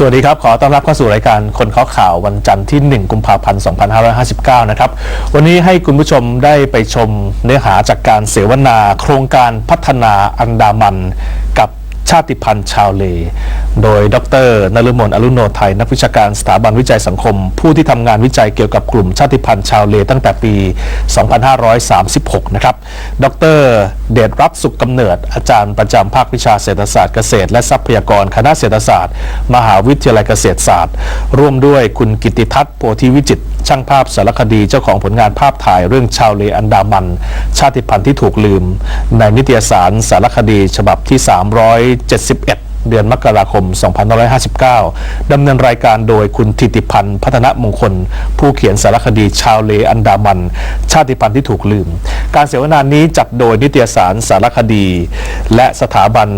สวัสดีครับ ขอต้อนรับเข้าสู่รายการคนข่าวข่าววันจันทร์ที่ 1 กุมภาพันธ์ 2559 นะครับ วันนี้ให้คุณผู้ชมได้ไปชมเนื้อหาจากการเสวนา โครงการพัฒนาอันดามัน กับ ชาติพันธุ์ชาวเล โดยดรนฤมลอรุโนไทย นักวิชาการสถาบันวิจัยสังคม ผู้ที่ทำงานวิจัยเกี่ยวกับกลุ่มชาติพันธุ์ชาวเลตั้งแต่ปี 2536 นะครับ ดรเดชรัตสุขกำเนิด อาจารย์ประจำภาควิชาเศรษฐศาสตร์เกษตร และทรัพยากรคณะเศรษฐศาสตร์ มหาวิทยาลัยเกษตรศาสตร์ ร่วมด้วยคุณกิติทัศน์โพธิวิจิตช่างภาพสารคดีเจ้าของผลงานภาพถ่ายเรื่องชาวเลอันดามัน ชาติพันธุ์ที่ถูกลืม ในนิตยสารสารคดีฉบับที่ 300 71 เดือนมกราคม 2559 ดำเนินรายการโดยคุณทิติพันธ์พัฒนมงคล ผู้เขียนสารคดีชาวเลอันดามัน ชาติพันธุ์ที่ถูกลืม การเสวนานี้จัดโดยนิตยสารสารคดี และสถาบัน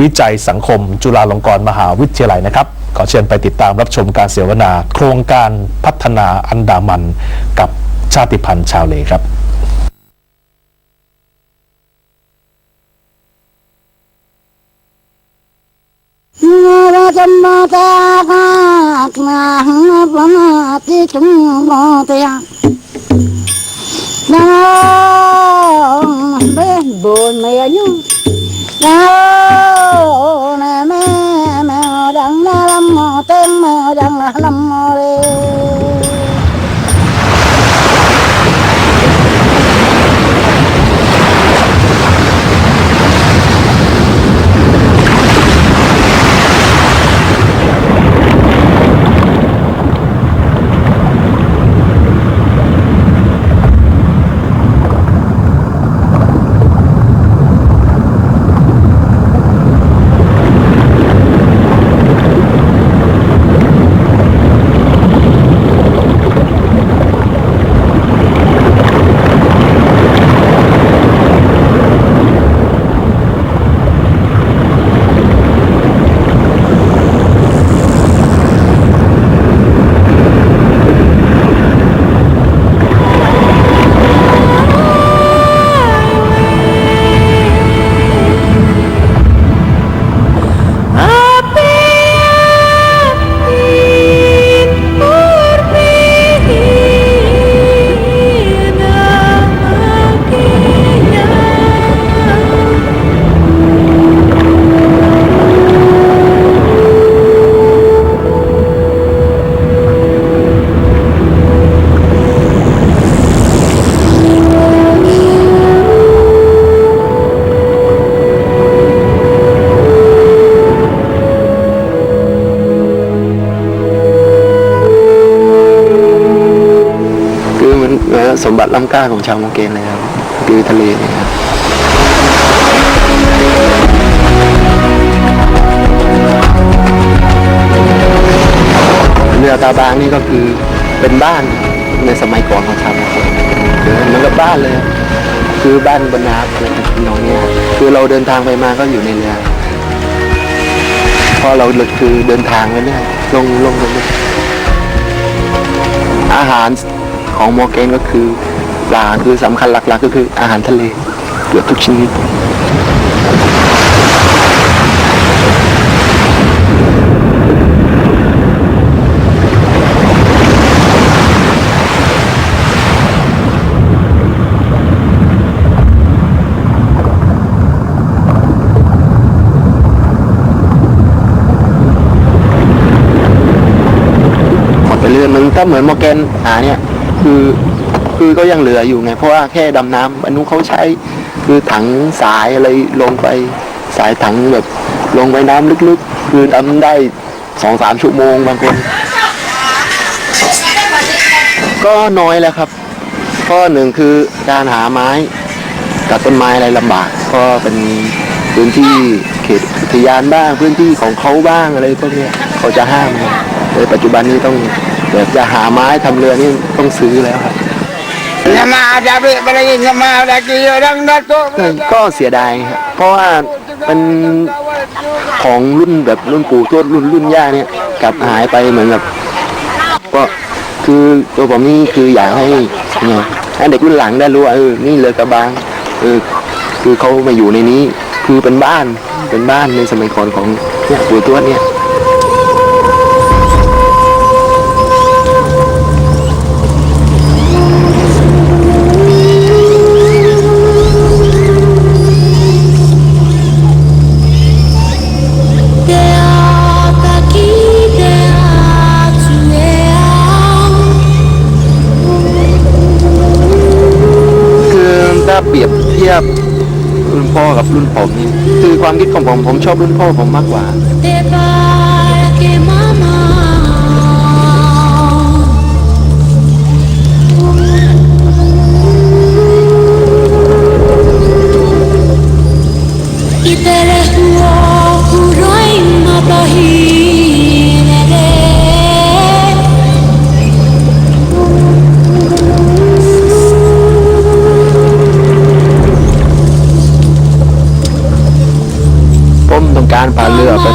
วิจัยสังคม จุฬาลงกรณ์มหาวิทยาลัยนะครับ ขอเชิญไปติดตามรับชมการเสวนา โครงการพัฒนาอันดามัน กับชาติพันธุ์ชาวเลครับ ma ta ta na hằng ba na ti chung ba ti ya na bé buồn mẹ nhung na มบัติล้ำค่าของชาวมเกนเลยครับคือทะเลเนี่ยครับเรือตาบางนี่ก็คือเป็นบ้านในสมัยก่อนของชาวมเกนเหมือนกับบ้านเลย คือบ้านบนน้ำอะไรแบบน้องเนี่ยคือเราเดินทางไปมาก็อยู่ในเรือพราะเราคือเดินทางไปเรื่อยลงลงไปเรื่อยอาหาร ของมอร์แกนก็คือปลาคือสำคัญหลักๆ ก็คืออาหารทะเลเกือบทุกชนิดหมดไปเรื่อยมันถ้าเหมือนมอร์แกนหาเนี่ย คือคือก็ยังเหลืออยู่ไง เพราะว่าแค่ดำน้ำอันนู้นเขาใช้คือถังสายอะไรลงไปสายถังแบบลงไปน้ำลึกๆ คือดำได้สองสามชั่วโมงบางคน ก็น้อยแล้วครับ ข้อหนึ่งคือการหาไม้ตัดต้นไม้อะไรลำบาก ก็เป็นพื้นที่เขตอุทยานบ้างพื้นที่ของเขาบ้างอะไรพวกนี้เขาจะห้ามในปัจจุบันนี้ต้อง แบบจะหาไม้ทำเรือนี่ต้องซื้อแล้วครับ Nama ada beli beli nama ada kira orang datuk ก็เสียดายครับเพราะว่าเป็นของรุ่นแบบรุ่นปู่ทวดรุ่นรุ่นย่าเนี่ยกลับหายไปเหมือนแบบก็คือตัวผมนี่คืออยากให้เนี่ยให้เด็กรุ่นหลังได้รู้ว่าเออนี่เรือกระบางเออคือเขามาอยู่ในนี้คือเป็นบ้านเป็นบ้านในสมัยก่อนของเนี่ยปู่ทวดเนี่ย กับรุ่นผมนี่คือความคิดของผมผมชอบรุ่นพ่อผมมากกว่า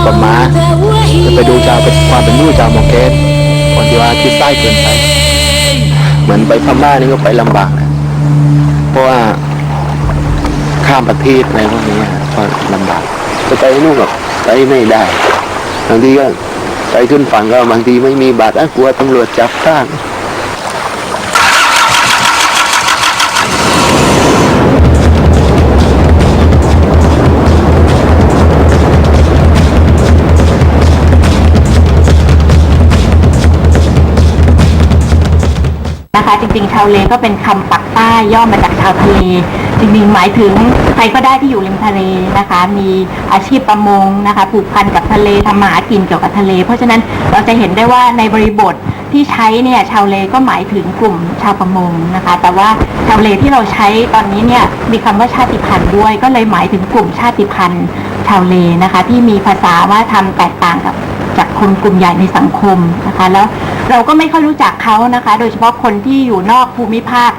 กับม้าจะไปดูชาวเป็นความเป็นอยู่ชาวมอเกสคนที่ว่าคิดใต้เกินไป เหมือนไปพม่านี่ก็ไปลำบากนะเพราะว่าข้ามประเทศอะไรพวกนี้ก็ลำบากจะไปนู่นก็ไปไม่ได้บางทีก็ไปขึ้นฝั่งก็บางทีไม่มีบัตรกลัวตำรวจจับข้าง ริงๆ ชาวเลก็เป็นคำปักใต้ย่อมาจากชาวทะเล จริงๆ หมายถึงใครก็ได้ที่อยู่ริมทะเลนะคะ มีอาชีพประมงนะคะ ผูกพันกับทะเลทำมาหากินเกี่ยวกับทะเล เพราะฉะนั้นเราจะเห็นได้ว่าในบริบทที่ใช้เนี่ยชาวเลก็หมายถึงกลุ่มชาวประมงนะคะ แต่ว่าชาวเลที่เราใช้ตอนนี้เนี่ยมีคำว่าชาติพันธุ์ด้วย ก็เลยหมายถึงกลุ่มชาติพันธุ์ชาวเลนะคะ ที่มีภาษาว่าทำแตกต่างกับ จากคนกลุ่มใหญ่ในสังคมนะคะ แล้วเราก็ไม่ค่อยรู้จักเขานะคะ โดยเฉพาะคนที่อยู่นอกภูมิภาค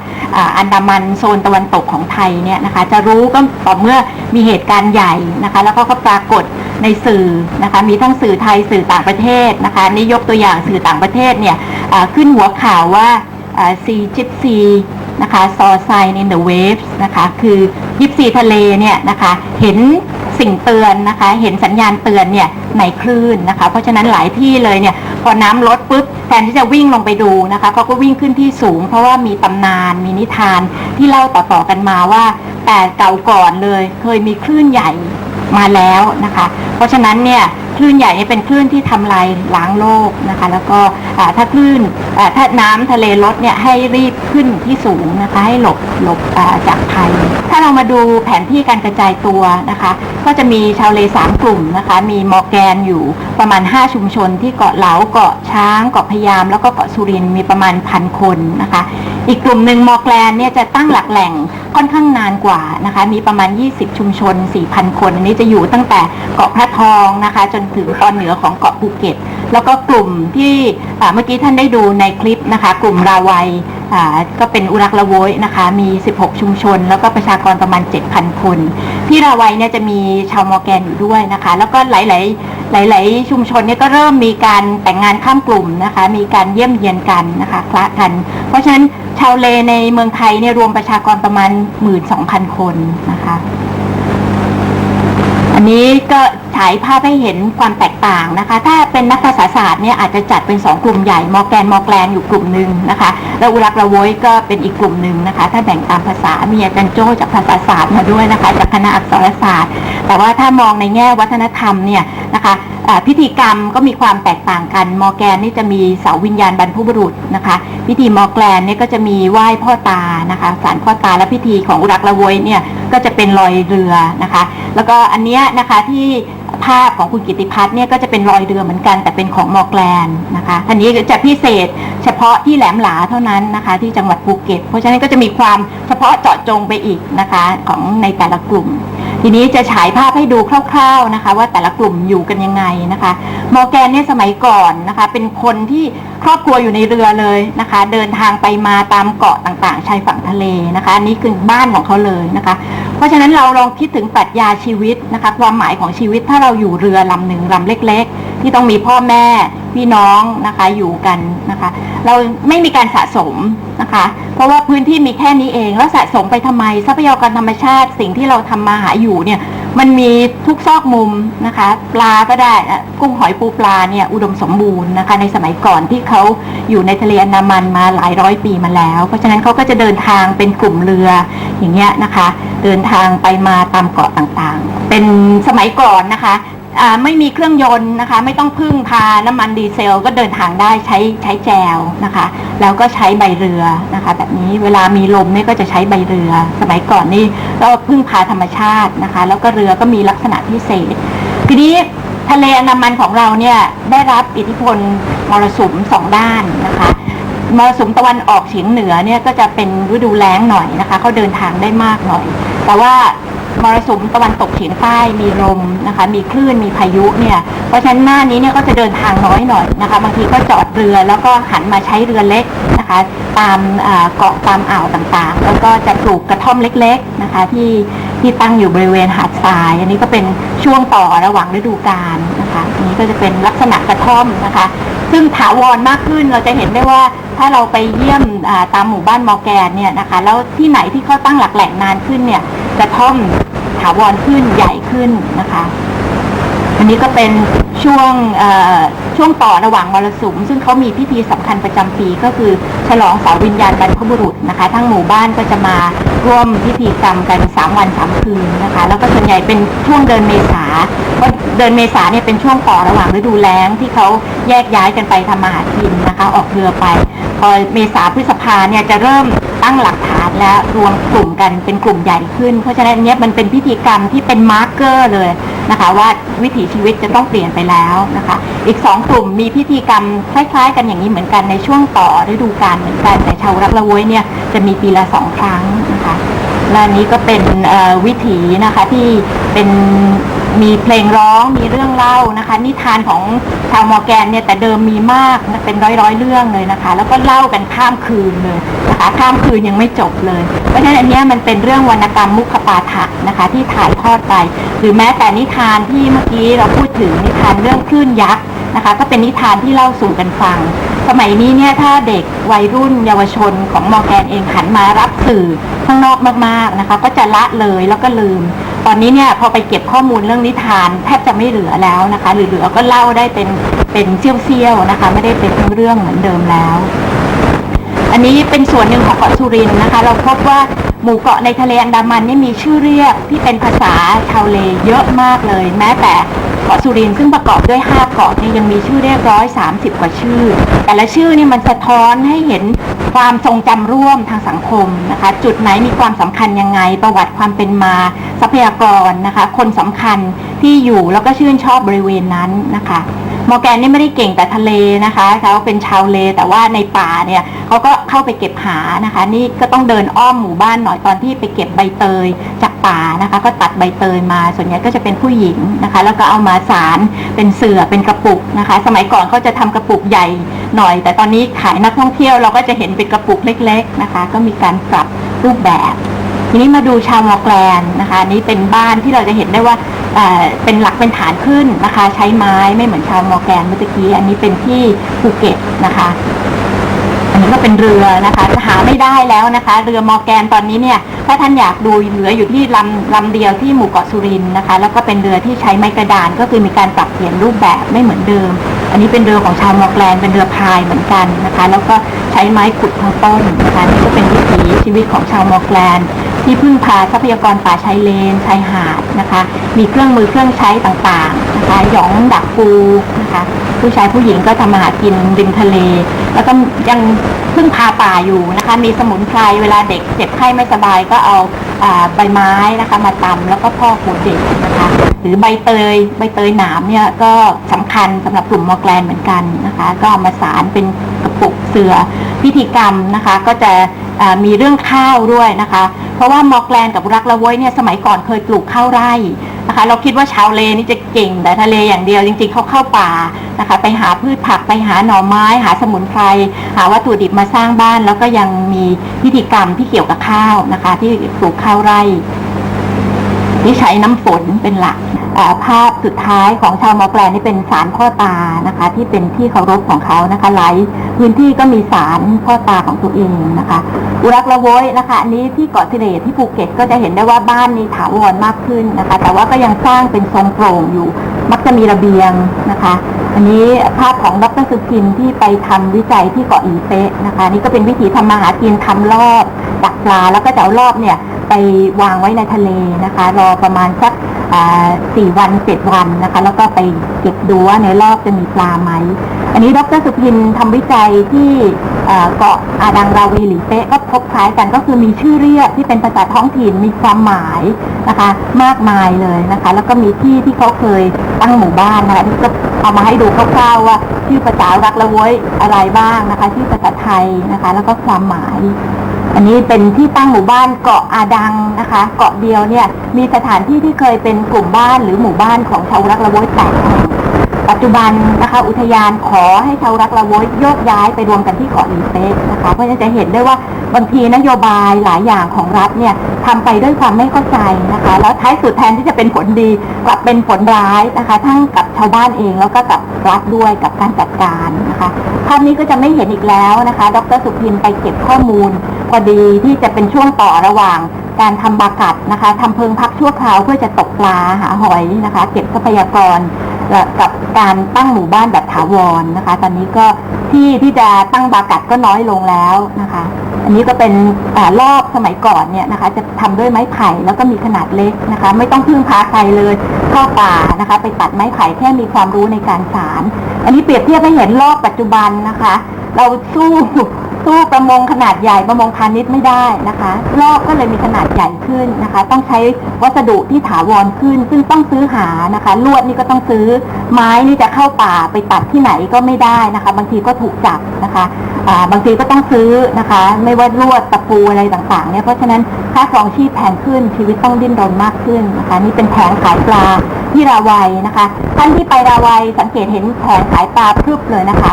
อันดามันโซนตะวันตกของไทยเนี่ยนะคะ จะรู้ก็ต่อเมื่อมีเหตุการณ์ใหญ่นะคะ แล้วก็ก็ปรากฏในสื่อนะคะ มีทั้งสื่อไทยสื่อต่างประเทศนะคะนี่ยกตัวอย่างสื่อต่างประเทศเนี่ยขึ้นหัวข่าวว่าซีจิปซี นะคะซอไซน์ in the waves นะคะคือยิปซีทะเลเนี่ยนะคะเห็นสิ่งเตือนนะคะ เห็นสัญญาณเตือนเนี่ยในคลื่นนะคะ เพราะฉะนั้นหลายที่เลยเนี่ยพอน้ำลดปุ๊บแทนที่จะวิ่งลงไปดูนะคะเขาก็วิ่งขึ้นที่สูง เพราะว่ามีตำนานมีนิทานที่เล่าต่อๆกันมาว่า แต่เก่าก่อนเลย เคยมีคลื่นใหญ่ มาแล้วนะคะ เพราะฉะนั้นเนี่ยคลื่นใหญ่เนี่เป็นคลื่นที่ทำลายล้างโลกนะคะ แล้วก็ถ้าคลื่นถ้าน้ำทะเลลดเนี่ยให้รีบขึ้นที่สูงนะคะ ให้หลบหลบจากภัย ถ้าเรามาดูแผนที่การกระจายตัวนะคะ ก็จะมีชาวเลสามกลุ่มนะคะ มีมอร์แกนอยู่ประมาณ 5 ชุมชนที่เกาะเหลาเกาะช้าง เกาะพยาม แล้วก็เกาะสุรินมีประมาณพันคนนะคะ อีกกลุ่มหนึ่งมอแกนเนี่ยจะตั้งหลักแหล่งค่อนข้างนานกว่านะคะ มีประมาณ 20 ชุมชน 4,000 คน อันนี้จะอยู่ตั้งแต่เกาะพระทองนะคะ จนถึงตอนเหนือของเกาะภูเก็ต แล้วก็กลุ่มที่เมื่อกี้ท่านได้ดูในคลิปนะคะ กลุ่มราวัยก็เป็นอุรักละโวยนะคะ มี 16 ชุมชน แล้วก็ประชากรประมาณ 7,000 คน ที่ราวัยเนี่ยจะมีชาวมอแกนอยู่ด้วยนะคะ แล้วก็หลาย ๆหลาย ๆ ชุมชนเนี่ยก็เริ่มมีการแต่งงานข้ามกลุ่มนะคะ มีการเยี่ยมเยียนกันนะคะคละกัน เพราะฉะนั้น ชาวเลในเมืองไทยเนี่ยรวมประชากรประมาณ 12,000 คนนะคะ อันนี้ก็ฉายภาพให้เห็นความแตกต่างนะคะ ถ้าเป็นนักภาษาศาสตร์เนี่ยอาจจะจัดเป็น 2 กลุ่มใหญ่ มอแกน มอแกลนอยู่กลุ่มหนึ่งนะคะ แล้วอุรักละโวยก็เป็นอีกกลุ่มหนึ่งนะคะ ถ้าแบ่งตามภาษา มีอาจารย์โจ้จากภาษาศาสตร์มาด้วยนะคะ จากคณะอักษรศาสตร์ แต่ว่าถ้ามองในแง่วัฒนธรรมเนี่ยนะคะ พิธีกรรมก็มีความแตกต่างกัน มอแกนนี่จะมีเสาวิญญาณบรรพบุรุษนะคะ พิธีมอแกลนเนี่ยก็จะมีไหว้พ่อตานะคะสารพ่อตาและพิธีของอุรักละโวยเนี่ยก็จะเป็นลอยเรือนะคะ แล้วก็อันเนี้ยนะคะที่ภาพของคุณกิติพัฒน์เนี่ยก็จะเป็นรอยเรือเหมือนกัน แต่เป็นของมอแกลนนะคะอันนี้จะพิเศษเฉพาะที่แหลมหลาเท่านั้นนะคะ ที่จังหวัดภูเก็ต เพราะฉะนั้นก็จะมีความเฉพาะเจาะจงไปอีกนะคะของในแต่ละกลุ่ม ทีนี้จะฉายภาพให้ดูคร่าว ๆนะคะ ว่าแต่ละกลุ่มอยู่กันยังไงนะคะมอร์แกนเนี่ยสมัยก่อนนะคะ เป็นคนที่ครอบครัวอยู่ในเรือเลยนะคะ เดินทางไปมาตามเกาะต่างๆชายฝั่งทะเลนะคะอันนี้คือบ้านของเขาเลยนะคะ เพราะฉะนั้นเราลองคิดถึงปรัชญาชีวิตนะคะ ความหมายของชีวิตถ้าเราอยู่เรือลำหนึ่งลำเล็ก ๆ ที่ต้องมีพ่อแม่พี่น้องนะคะอยู่กันนะคะ เราไม่มีการสะสมนะคะ เพราะว่าพื้นที่มีแค่นี้เอง แล้วสะสมไปทำไมทรัพยากรธรรมชาติ สิ่งที่เราทำมาหาอยู่เนี่ยมันมีทุกซอกมุมนะคะ ปลาก็ได้กุ้งหอยปูปลาเนี่ยอุดมสมบูรณ์นะคะ ในสมัยก่อนที่เขาอยู่ในทะเลอันดามันมาหลายร้อยปีมาแล้ว เพราะฉะนั้นเขาก็จะเดินทางเป็นกลุ่มเรืออย่างเงี้ยนะคะ เดินทางไปมาตามเกาะต่างๆ เป็นสมัยก่อนนะคะ ไม่มีเครื่องยนต์นะคะ ไม่ต้องพึ่งพาน้ำมันดีเซล ก็เดินทางได้ใช้ใช้แจวนะคะ แล้วก็ใช้ใบเรือนะคะ แบบนี้เวลามีลมเนี่ยก็จะใช้ใบเรือ สมัยก่อนนี่ก็พึ่งพาธรรมชาตินะคะ แล้วก็เรือก็มีลักษณะพิเศษ ทีนี้ทะเลอันดามันของเราเนี่ยได้รับอิทธิพลมรสุมสองด้านนะคะมรสุมตะวันออกเฉียงเหนือเนี่ยก็จะเป็นฤดูแล้งหน่อยนะคะเขาเดินทางได้มากหน่อย แต่ว่า มรสุมตะวันตกเฉียงใต้มีลมนะคะ มีคลื่นมีพายุเนี่ยเพราะฉะนั้นหน้านี้เนี่ยก็จะเดินทางน้อยหน่อยนะคะ บางทีก็จอดเรือแล้วก็หันมาใช้เรือเล็กนะคะ ตามเกาะตามอ่าวต่างๆ แล้วก็จะปลูกกระท่อมเล็ก ๆนะคะที่ ที่ตั้งอยู่บริเวณหาดทราย อันนี้ก็เป็นช่วงต่อระหว่างฤดูกาลนะคะอันนี้ก็จะเป็นลักษณะกระท่อมนะคะ ซึ่งถาวรมากขึ้นเราจะเห็นได้ว่าถ้าเราไปเยี่ยมตามหมู่บ้านมอแกนเนี่ยนะคะ แล้วที่ไหนที่เขาตั้งหลักแหล่งนานขึ้นเนี่ยกระท่อมถาวรขึ้นใหญ่ขึ้นนะคะ อันนี้ก็เป็นช่วง ช่วงต่อระหว่างมรสุมซึ่งเขามีพิธีสำคัญประจำปีก็คือฉลองเสาวิญญาณบรรพบุรุษนะคะ ทั้งหมู่บ้านก็จะมาร่วมพิธีกรรมกัน 3 วัน 3 คืนนะคะ แล้วก็ส่วนใหญ่เป็นช่วงเดือนเมษาเพราะเดือนเมษาเนี่ยเป็นช่วงต่อระหว่างฤดูแล้งที่เขาแยกย้ายกันไปทำมาหากินนะคะ ออกเรือไป พอเมษาพฤษภาเนี่ยจะเริ่มตั้งหลักฐานและรวมกลุ่มกันเป็นกลุ่มใหญ่ขึ้น เพราะฉะนั้นอันเนี้ยมันเป็นพิธีกรรมที่เป็นมาร์กเกอร์เลย นะคะ ว่าวิถีชีวิตจะต้องเปลี่ยนไปแล้วนะคะ อีกสองกลุ่มมีพิธีกรรมคล้ายๆ กันอย่างนี้เหมือนกันในช่วงต่อฤดูกาลเหมือนกันแต่ชาวรักละโว้ยเนี่ยจะมีปีละสองครั้งนะคะและนี้ก็เป็นวิถีนะคะที่เป็น มีเพลงร้องมีเรื่องเล่านะคะ นิทานของชาวมอร์แกนเนี่ยแต่เดิมมีมากเป็นร้อยร้อยๆเรื่องเลยนะคะ แล้วก็เล่ากันข้ามคืนเลยนะคะข้ามคืนยังไม่จบเลย เพราะฉะนั้นอันนี้มันเป็นเรื่องวรรณกรรมมุขปาฐะนะคะ ที่ถ่ายทอดไป หรือแม้แต่นิทานที่เมื่อกี้เราพูดถึงนิทานเรื่องคลื่นยักษ์นะคะ ก็เป็นนิทานที่เล่าสู่กันฟัง สมัยนี้เนี่ยถ้าเด็กวัยรุ่นเยาวชนของมอร์แกนเองหันมารับสื่อข้างนอกมากๆนะคะ ก็จะละเลยแล้วก็ลืม ตอนนี้เนี่ยพอไปเก็บข้อมูลเรื่องนิทานแทบจะไม่เหลือแล้วนะคะ หรือเหลือก็เล่าได้เป็นเป็นเซี่ยวๆนะคะ ไม่ได้เป็นเรื่องเหมือนเดิมแล้ว อันนี้เป็นส่วนหนึ่งของเกาะสุรินทร์นะคะ เราพบว่าหมู่เกาะในทะเลอันดามันนี่มีชื่อเรียกที่เป็นภาษาชาวเลเยอะมากเลย แม้แต่ เกาะสุรินทร์ซึ่งประกอบด้วย 5 เกาะเนี่ยยังมีชื่อเรียกร้อยสามสิบกว่าชื่อ แต่ละชื่อนี่มันสะท้อนให้เห็นความทรงจำร่วมทางสังคมนะคะ จุดไหนมีความสำคัญยังไง ประวัติความเป็นมา ทรัพยากรนะคะ คนสำคัญที่อยู่แล้วก็ชื่นชอบบริเวณนั้นนะคะมอแกนนี่ไม่ได้เก่งแต่ทะเลนะคะเขาเป็นชาวเลแต่ว่าในป่าเนี่ยเขาก็เข้าไปเก็บหานะคะ นี่ก็ต้องเดินอ้อมหมู่บ้านหน่อยตอนที่ไปเก็บใบเตยจาก ป่านะคะ ก็ตัดใบเตยมา ส่วนใหญ่ก็จะเป็นผู้หญิงนะคะ แล้วก็เอามาสารเป็นเสื่อเป็นกระปุกนะคะ สมัยก่อนเขาจะทำกระปุกใหญ่หน่อย แต่ตอนนี้ขายนักท่องเที่ยวเราก็จะเห็นเป็นกระปุกเล็ก ๆนะคะ ก็มีการปรับรูปแบบ ทีนี้มาดูชาวมอแกลนนะคะนี้เป็นบ้านที่เราจะเห็นได้ว่าเเป็นหลักเป็นฐานขึ้นนะคะ ใช้ไม้ไม่เหมือนชาวมอแกนเมื่อกี้อันนี้เป็นที่ภูเก็ตนะคะ นนี้ก็เป็นเรือนะคะหาไม่ได้แล้วนะคะ เรือมอแกนตอนนี้เนี่ยถ้าท่านอยากดูเหลืออยู่ที่ลำลำเดียวที่หมู่เกาะสุรินนะคะ แล้วก็เป็นเรือที่ใช้ไม้กระดานก็คือมีการปรับเปลี่ยนรูปแบบไม่เหมือนเดิม อันนี้เป็นเรือของชาวมอแกลนเป็นเรือพายเหมือนกันนะคะ แล้วก็ใช้ไม้ขุดทั้งต้นนะคะนี่ก็เป็นวิถีชีวิตของชาวมอแกลนที่พึ่งพาทรัพยากรป่าชายเลนชายหาดนะคะ มีเครื่องมือเครื่องใช้ต่างๆนะคะหยองดักปูนะคะ ผู้ชายผู้หญิงก็ทำมาหากินริมทะเล แล้วก็ยังพึ่งพาป่าอยู่นะคะ มีสมุนไพรเวลาเด็กเจ็บไข้ไม่สบายก็เอาอใบไม้นะคะมาตำแล้วก็พอกหัวเด็กนะคะหรือใบเตยใบเตยหนามเนี่ยก็สำคัญสำหรับกลุ่มมอแกลนเหมือนกันนะคะ ก็เอามาสารเป็นกระปุกเสือพิธีกรรมนะคะ ก็จะมีเรื่องข้าวด้วยนะคะ เพราะว่ามอแกลนกับรักละโวยเนี่ยสมัยก่อนเคยปลูกข้าวไร่ นะคะ เราคิดว่าชาวเลนี่จะเก่งแต่ทะเลอย่างเดียวจริงๆเขาเข้าป่านะคะ ไปหาพืชผักไปหาหน่อไม้ หาสมุนไพรหาวัตถุดิบมาสร้างบ้าน แล้วก็ยังมีพิธีกรรมที่เกี่ยวกับข้าวนะคะ ที่ปลูกข้าวไร่ที่ใช้น้ำฝนเป็นหลัก ภาพสุดท้ายของชาวมอแกลนี่เป็นศาลพ่อตานะคะ ที่เป็นที่เคารพของเขานะคะหลายพื้นที่ก็มีศาลพ่อตาของตัวเองนะคะ อุรักละโวยนะคะอันนี้ที่เกาะสิเรที่ภูเก็ตก็จะเห็นได้ว่าบ้านนี้ถาวรมากขึ้นนะคะ แต่ว่าก็ยังสร้างเป็นทรงโปร่งอยู่ มักจะมีระเบียงนะคะ อันนี้ภาพของดรสุกินที่ไปทำวิจัยที่เกาะอีเปะนะคะ นี่ก็เป็นวิถีทำมาหากินทำรอบดักปลาแล้วก็จะเอารอบเนี่ย ไปวางไว้ในทะเลนะคะ รอประมาณสักสี่วันเจ็ดวันนะคะ แล้วก็ไปเก็บดูว่าในรอบจะมีปลาไหม อันนี้ดรสุพินทำวิจัยที่เกาะอาดังราวีหลีเป๊ะก็พบคล้ายกันก็คือมีชื่อเรียกที่เป็นภาษาท้องถิ่นมีความหมายนะคะ มากมายเลยนะคะ แล้วก็มีที่ที่เขาเคยตั้งหมู่บ้านนะคะที่ก็เอามาให้ดูคร่าวๆว่าชื่อภาษารักละว้ยอะไรบ้างนะคะ ชื่อภาษาไทยนะคะ แล้วก็ความหมาย อันนี้เป็นที่ตั้งหมู่บ้านเกาะอาดังนะคะ เกาะเดียวเนี่ยมีสถานที่ที่เคยเป็นกลุ่มบ้านหรือหมู่บ้านของชาวรักละโว้ยแตก ปัจจุบันนะคะอุทยานขอให้ชาวรักละโวยโยกย้ายไปรวมกันที่เกาะลีเป๊ะนะคะเพราะฉะนั้นจะเห็นได้ว่าบางทีนโยบายหลายอย่างของรัฐเนี่ยทำไปด้วยความไม่เข้าใจนะคะ แล้วท้ายสุดแทนที่จะเป็นผลดีกลับเป็นผลร้ายนะคะ ทั้งกับชาวบ้านเองแล้วก็กับรัฐด้วยกับการจัดการนะคะภาพนี้ก็จะไม่เห็นอีกแล้วนะคะ ดรสุพินไปเก็บข้อมูลพอดีที่จะเป็นช่วงต่อระหว่างการทำบากัดนะคะทำเพิงพักชั่วคราวเพื่อจะตกปลาหาหอยนะคะ เก็บทรัพยากรกับ การตั้งหมู่บ้านแบบถาวรนะคะ ตอนนี้ก็ที่ที่จะตั้งบากัดก็น้อยลงแล้วนะคะ อันนี้ก็เป็นอรอบสมัยก่อนเนี่ยนะคะ จะทำด้วยไม้ไผ่แล้วก็มีขนาดเล็กนะคะ ไม่ต้องพึ่งพาใครเลยเข้าป่านะคะ ไปตัดไม้ไผ่แค่มีความรู้ในการสาร อันนี้เปรียบเทียบให้เห็นรอบปัจจุบันนะคะ เราสู้ สู้ประมงขนาดใหญ่ประมงพาณิชย์ไม่ได้นะคะรอบก็เลยมีขนาดใหญ่ขึ้นนะคะ ต้องใช้วัสดุที่ถาวรขึ้น ซึ่งต้องซื้อหานะคะลวดนี่ก็ต้องซื้อไม้นี่จะเข้าป่าไปตัดที่ไหนก็ไม่ได้นะคะ บางทีก็ถูกจับนะคะบางทีก็ต้องซื้อนะคะ ไม่ว่าลวดตะปูอะไรต่างๆเนี่ยเพราะฉะนั้นค่าครองชีพแพงขึ้นชีวิตต้องดิ้นรนมากขึ้นนะคะ นี่เป็นแผงขายปลาที่ราวัยนะคะท่านที่ไปราวัยสังเกตเห็นแผงขายปลาพรึบเลยนะคะ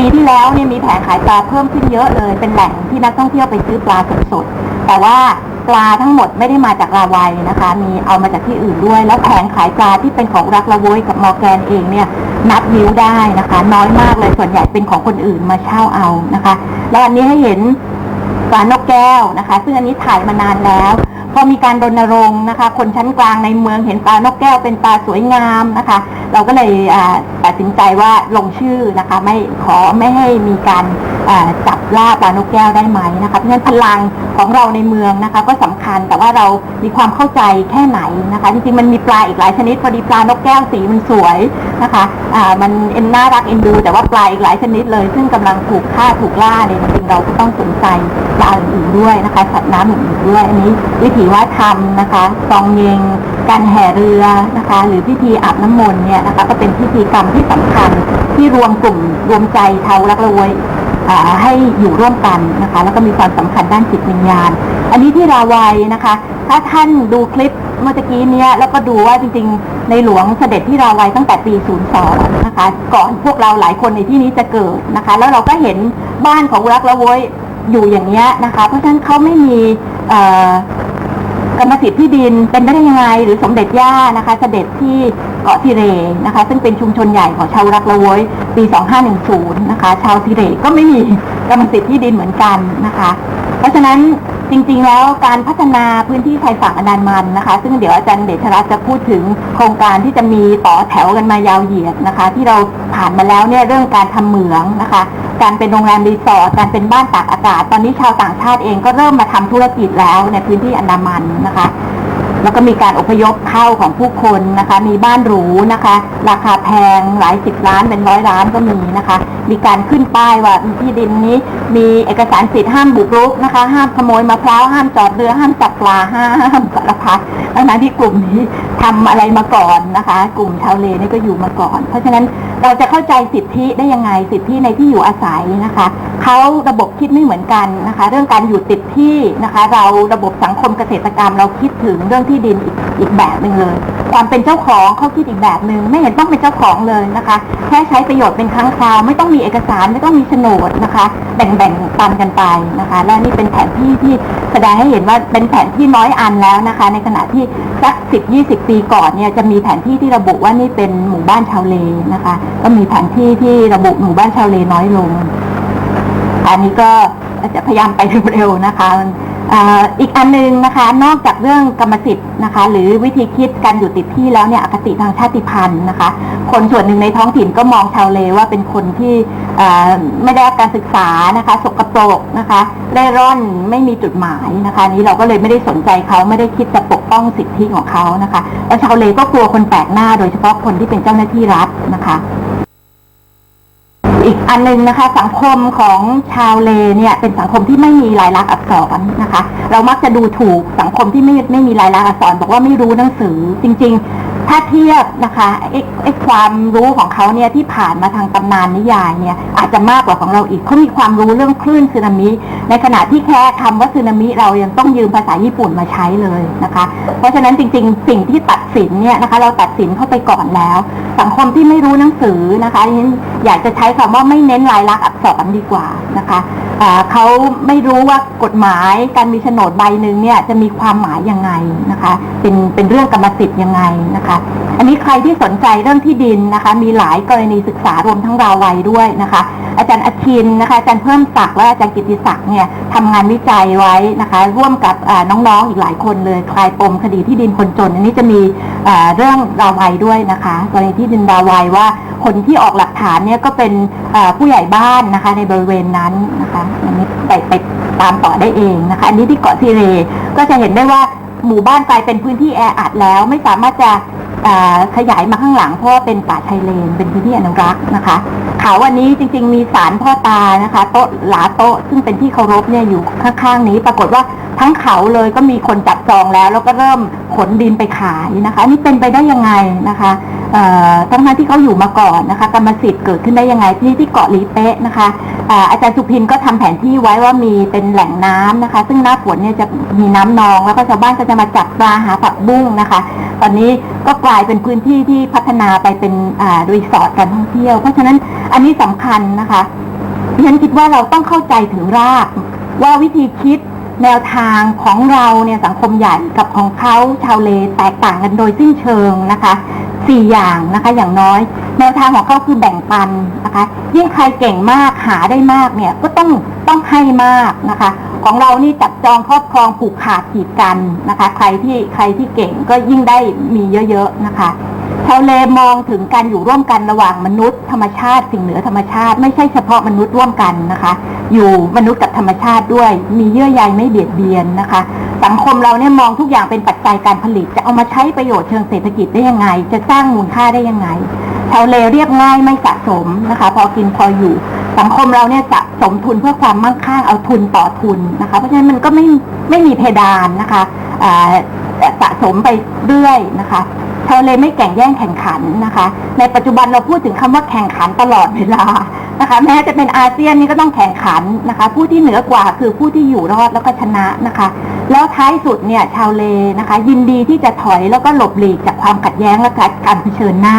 ปีที่แล้วเนี่ยมีแผงขายปลาเพิ่มขึ้นเยอะเลย เป็นแหล่งที่นักท่องเที่ยวไปซื้อปลาสดๆแต่ว่าปลาทั้งหมดไม่ได้มาจากราวัยนะคะ มีเอามาจากที่อื่นด้วย แล้วแผงขายปลาที่เป็นของรักละโวยกับมอแกนเองเนี่ยนับนิ้วได้นะคะ น้อยมากเลยส่วนใหญ่เป็นของคนอื่นมาเช่าเอานะคะ แล้วอันนี้ให้เห็นปลานกแก้วนะคะ ซึ่งอันนี้ถ่ายมานานแล้ว พอมีการรณรงค์นะคะ คนชั้นกลางในเมืองเห็นปลานกแก้วเป็นปลาสวยงามนะคะ เราก็เลยตัดสินใจว่าลงชื่อนะคะ ไม่ขอไม่ให้มีการจับล่าปลานกแก้วได้ไหมนะคะเพราะฉะนั้นพลังของเราในเมืองนะคะ ก็สำคัญแต่ว่าเรามีความเข้าใจแค่ไหนนะคะจริงๆมันมีปลาอีกหลายชนิดพอดีปลานกแก้วสีมันสวยนะคะอ่ามันเอ็นน่ารักเอ็นดู แต่ว่าปลาอีกหลายชนิดเลย ซึ่งกำลังถูกฆ่าถูกล่าเนี่ยจริงเราก็ต้องสนใจ ปลาอื่นด้วยนะคะสัตว์น้ำอื่นๆด้วยอันนี้ วิถีวัฒนธรรมนะคะซองเยงการแห่เรือนะคะ หรือพิธีอาบน้ำมนต์เนี่ยนะคะก็เป็นพิธีกรรมที่สำคัญที่รวมกลุ่มรวมใจชาวรักละวยให้อยู่ร่วมกันนะคะ แล้วก็มีความสำคัญด้านจิตวิญญาณ อันนี้ที่ราวัยนะคะ ถ้าท่านดูคลิปเมื่อกี้เนี้ยแล้วก็ดูว่าจริงๆ ในหลวงเสด็จที่ราวัยตั้งแต่ปี 02 นะคะ ก่อนพวกเราหลายคนในที่นี้จะเกิดนะคะ แล้วเราก็เห็นบ้านของรักละเวย อยู่อย่างเนี้ยนะคะ เพราะฉะนั้นเขาไม่มีกรรมสิทธิ์ที่ดินเป็นไปได้ยังไง หรือสมเด็จย่านะคะเสด็จที่เกาะทิเรนะคะ ซึ่งเป็นชุมชนใหญ่ของชาวรักละโวยปี 2510 นะคะ ชาวทิเรก็ไม่มีกรรมสิทธิ์ที่ดินเหมือนกันนะคะ เพราะฉะนั้น จริงๆ แล้วการพัฒนาพื้นที่ชายฝั่งอันดามันนะคะ ซึ่งเดี๋ยวอาจารย์เดชรัตน์จะพูดถึงโครงการที่จะมีต่อแถวกันมายาวเหยียดนะคะ ที่เราผ่านมาแล้วเนี่ยเรื่องการทำเหมืองนะคะ การเป็นโรงแรมรีสอร์ทการเป็นบ้านตากอากาศ ตอนนี้ชาวต่างชาติเองก็เริ่มมาทำธุรกิจแล้วในพื้นที่อันดามันนะคะ แล้วก็มีการอพยพเข้าของผู้คนนะคะ มีบ้านหรูนะคะ ราคาแพงหลายสิบล้านเป็นร้อยล้านก็มีนะคะ มีการขึ้นป้ายว่าที่ดินนี้มีเอกสารสิทธิ์ห้ามบุกรุกนะคะ ห้ามขโมยมะพร้าวห้ามจอดเรือห้ามจับปลาห้ามสารพัดทั้งนั้นที่กลุ่มนี้ทำอะไรมาก่อนนะคะ กลุ่มชาวเลนี่ก็อยู่มาก่อน เพราะฉะนั้น เราจะเข้าใจสิทธิได้ยังไงสิทธิในที่อยู่อาศัยนะคะเขาระบบคิดไม่เหมือนกันนะคะ เรื่องการอยู่ติดที่นะคะ เราระบบสังคมเกษตรกรรม เราคิดถึงเรื่องที่ดินอีกอีกแบบหนึ่งเลย ความเป็นเจ้าของเขาคิดอีกแบบหนึ่งไม่เห็นต้องเป็นเจ้าของเลยนะคะแค่ใช้ประโยชน์เป็นครั้งคราว ไม่ต้องมีเอกสารไม่ต้องมีโฉนดนะคะ แบ่งๆปันกันไปนะคะ และนี่เป็นแผนที่ที่แสดงให้เห็นว่าเป็นแผนที่น้อยอันแล้วนะคะ ในขณะที่สักสิบยี่สิบปีก่อนเนี่ยจะมีแผนที่ที่ระบุว่านี่เป็นหมู่บ้านชาวเลนะคะก็มีแผนที่ที่ระบุหมู่บ้านชาวเลน้อยลงอันนี้ก็จะพยายามไปเร็วๆนะคะ อีกอันหนึงนะคะ นอกจากเรื่องกรรมสิทธิ์นะคะ หรือวิธีคิดการอยู่ติดที่แล้วเนี่ยอคติทางชาติพันธุ์นะคะ คนส่วนหนึ่งในท้องถิ่นก็มองชาวเลว่าเป็นคนที่ไม่ได้รับการศึกษานะคะสกปรกนะคะเร่ร่อนไม่มีจุดหมายนะคะนนี้เราก็เลยไม่ได้สนใจเขาไม่ได้คิดจะปกป้องสิทธิของเขานะคะแล้วชาวเลก็กลัวคนแปลกหน้าโดยเฉพาะคนที่เป็นเจ้าหน้าที่รัฐนะคะ อันหนึงนะคะ สังคมของชาวเลเนี่ยเป็นสังคมที่ไม่มีลายลักษณ์อักษรนะคะ เรามักจะดูถูกสังคมที่ไม่ไม่มีลายลักษณ์อักษร บอกว่าไม่รู้หนังสือจริง ๆ ถ้าเทียบนะคะไอ้ไอ้ความรู้ของเขาเนี่ยที่ผ่านมาทางตำนานนิยายเนี่ยอาจจะมากกว่าของเราอีกเขามีความรู้เรื่องคลื่นสึนามิ ในขณะที่แค่คำว่าสึนามิเรายังต้องยืมภาษาญี่ปุ่นมาใช้เลยนะคะ เพราะฉะนั้นจริง ๆ สิ่งที่ตัดสินเนี่ยนะคะ เราตัดสินเข้าไปก่อนแล้ว สังคมที่ไม่รู้หนังสือนะคะอยากจะใช้คำว่าไม่เน้นลายลักษณ์อักษรดีกว่านะคะเขาไม่รู้ว่ากฎหมายการมีโฉนดใบหนึ่งเนี่ยจะมีความหมายยังไงนะคะ เป็นเป็นเรื่องกรรมสิทธิ์ยังไงนะคะอันนี้ใครที่สนใจเรื่องที่ดินนะคะ มีหลายกรณีศึกษารวมทั้งราวัยด้วยนะคะ อาจารย์อาชินนะคะอาจารย์เพิ่มศักดิ์และอาจารย์กิติศักดิ์เนี่ยทำงานวิจัยไว้นะคะ ร่วมกับน้องๆอีกหลายคนเลยคลายปมคดีที่ดินคนจน อันนี้จะมีเรื่องราวัยด้วยนะคะกรณีที่ดินราวัยว่าคนที่ออกหลักฐานเนี่ยก็เป็นผู้ใหญ่บ้านนะคะในบริเวณนั้นนะคะอันนี้ไปไปตามต่อได้เองนะคะ อันนี้ที่เกาะทีเรก็จะเห็นได้ว่าหมู่บ้านกลายเป็นพื้นที่แออัดแล้ว ไม่สามารถจะ ขยายมาข้างหลังเพราะว่าเป็นป่าชายเลน เป็นพื้นที่อนุรักษ์นะคะเขาวันนี้จริง ๆ มีศาลพ่อตานะคะ โต๊ะหลาโต๊ะซึ่งเป็นที่เคารพเนี่ยอยู่ข้างๆนี้ ปรากฏว่าทั้งเขาเลยก็มีคนจับจองแล้ว แล้วก็เริ่ม นดินไปขายนะคะอันนี่เป็นไปได้ยังไงนะคะเอ่อทั้งๆที่เขาอยู่มาก่อนนะคะกรรมสิทธิ์เกิดขึ้นได้ยังไงที่ที่เกาะลีเป๊ะนะคะอ่าอาจารย์สุพินก็ทำแผนที่ไว้ว่ามีเป็นแหล่งน้ำนะคะ ซึ่งหน้าฝนเนี่ยจะมีน้ำนอง แล้วก็ชาวบ้านก็จะมาจับปลาหาผักบุ้งนะคะ ตอนนี้ก็กลายเป็นพื้นที่ที่พัฒนาไปเป็นอ่ารีสอร์ทการท่องเที่ยว เพราะฉะนั้นอันนี้สำคัญนะคะฉันคิดว่าเราต้องเข้าใจถึงรากว่าวิธีคิด แนวทางของเราเนี่ยสังคมใหญ่กับของเขาชาวเลแตกต่างกันโดยสิ้นเชิงนะคะสี่อย่างนะคะอย่างน้อย แนวทางของเขาคือแบ่งปันนะคะยิ่งใครเก่งมากหาได้มากเนี่ยก็ต้องต้องให้มากนะคะ ของเรานี่จับจองครอบครองผูกขาดขีดกันนะคะ ใครที่ใครที่เก่งก็ยิ่งได้มีเยอะๆนะคะ ชาวเลมองถึงการอยู่ร่วมกันระหว่างมนุษย์ธรรมชาติสิ่งเหนือธรรมชาติ ไม่ใช่เฉพาะมนุษย์ร่วมกันนะคะ อยู่มนุษย์กับธรรมชาติด้วย มีเยื่อใยไม่เบียดเบียนนะคะ สังคมเราเนี่ยมองทุกอย่างเป็นปัจจัยการผลิต จะเอามาใช้ประโยชน์เชิงเศรษฐกิจได้ยังไง จะสร้างมูลค่าได้ยังไงชาวเลเรียบง่ายไม่สะสมนะคะ พอกินพออยู่ สังคมเราเนี่ยสะสมทุนเพื่อความมั่งคั่งเอาทุนต่อทุนนะคะ เพราะฉะนั้นมันก็ไม่ไม่มีเพดานนะคะสะสมไปเรื่อยนะคะ ชาวเลไม่แข่งแย่งแข่งขันนะคะ ในปัจจุบันเราพูดถึงคำว่าแข่งขันตลอดเวลานะคะ แม้จะเป็นอาเซียนนี่ก็ต้องแข่งขันนะคะ ผู้ที่เหนือกว่าคือผู้ที่อยู่รอดแล้วก็ชนะนะคะ แล้วท้ายสุดเนี่ยชาวเลนะคะ ยินดีที่จะถอยแล้วก็หลบหลีกจากความขัดแย้งและการเผชิญหน้า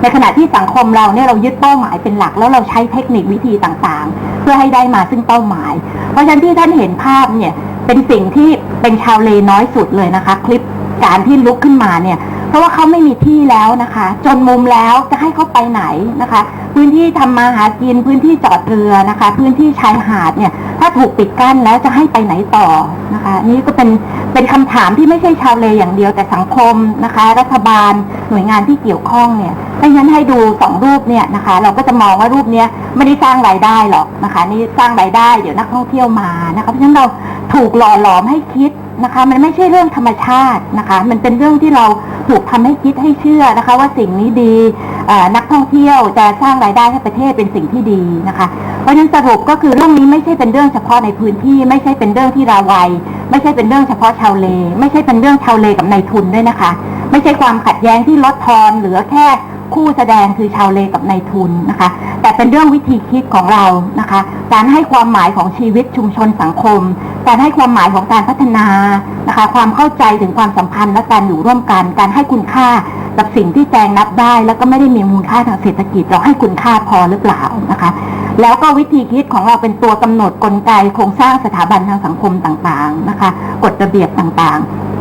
ในขณะที่สังคมเราเนี่ยเรายึดเป้าหมายเป็นหลัก แล้วเราใช้เทคนิควิธีต่างๆ เพื่อให้ได้มาซึ่งเป้าหมาย เพราะฉะนั้นที่ท่านเห็นภาพเนี่ยเป็นสิ่งที่เป็นชาวเลน้อยสุดเลยนะคะ คลิปการที่ลุกขึ้นมาเนี่ย เพราะว่าเขาไม่มีที่แล้วนะคะ จนมุมแล้วจะให้เขาไปไหนนะคะ พื้นที่ทำมาหากินพื้นที่จอดเรือนะคะ พื้นที่ชายหาดเนี่ย ถ้าถูกปิดกั้นแล้วจะให้ไปไหนต่อนะคะ นี่ก็เป็นเป็นคำถามที่ไม่ใช่ชาวเลอย่างเดียวแต่สังคมนะคะ รัฐบาลหน่วยงานที่เกี่ยวข้องเนี่ยถ้าฉันให้ดูสองรูปเนี่ยนะคะ เราก็จะมองว่ารูปเนี้ยไม่ได้สร้างรายได้หรอกนะคะ นี่สร้างรายได้เดี๋ยวนักท่องเที่ยวมานะคะเพราะฉะนั้นเรา ถูกหล่อหลอมให้คิดนะคะ มันไม่ใช่เรื่องธรรมชาตินะคะ มันเป็นเรื่องที่เราถูกทำให้คิดให้เชื่อนะคะ ว่าสิ่งนี้ดีนักท่องเที่ยวจะสร้างรายได้ให้ประเทศเป็นสิ่งที่ดีนะคะ เพราะฉะนั้นสรุปก็คือเรื่องนี้ไม่ใช่เป็นเรื่องเฉพาะในพื้นที่ ไม่ใช่เป็นเรื่องที่ราวัย ไม่ใช่เป็นเรื่องเฉพาะชาวเล ไม่ใช่เป็นเรื่องชาวเลกับนายทุนด้วยนะคะ ไม่ใช่ความขัดแย้งที่ลดทอนเหลือแค่ คู่แสดงคือชาวเลกับนายทุนนะคะ แต่เป็นเรื่องวิธีคิดของเรานะคะ การให้ความหมายของชีวิตชุมชนสังคม การให้ความหมายของการพัฒนานะคะ ความเข้าใจถึงความสัมพันธ์และการอยู่ร่วมกัน การให้คุณค่ากับสิ่งที่แจงนับได้ แล้วก็ไม่ได้มีมูลค่าทางเศรษฐกิจเราให้คุณค่าพอหรือเปล่านะคะ แล้วก็วิธีคิดของเราเป็นตัวกำหนดกลไกโครงสร้างสถาบันทางสังคมต่างๆนะคะ กฎระเบียบต่างๆ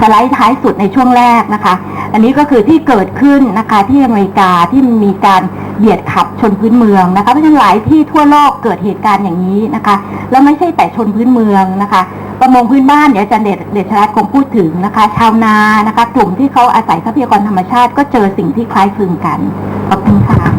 สไลด์ท้ายสุดในช่วงแรกนะคะ อันนี้ก็คือที่เกิดขึ้นนะคะที่อเมริกาที่มีการเบียดขับชนพื้นเมืองนะคะเพราะฉะนั้นหลายที่ทั่วโลกเกิดเหตุการณ์อย่างนี้นะคะ แล้วไม่ใช่แต่ชนพื้นเมืองนะคะ ประมงพื้นบ้านเดี๋ยวอาจารย์เดชเดชรัตน์คงพูดถึงนะคะ ชาวนานะคะ กลุ่มที่เขาอาศัยทรัพยากรธรรมชาติก็เจอสิ่งที่คล้ายคลึงกันขอบคุณค่ะ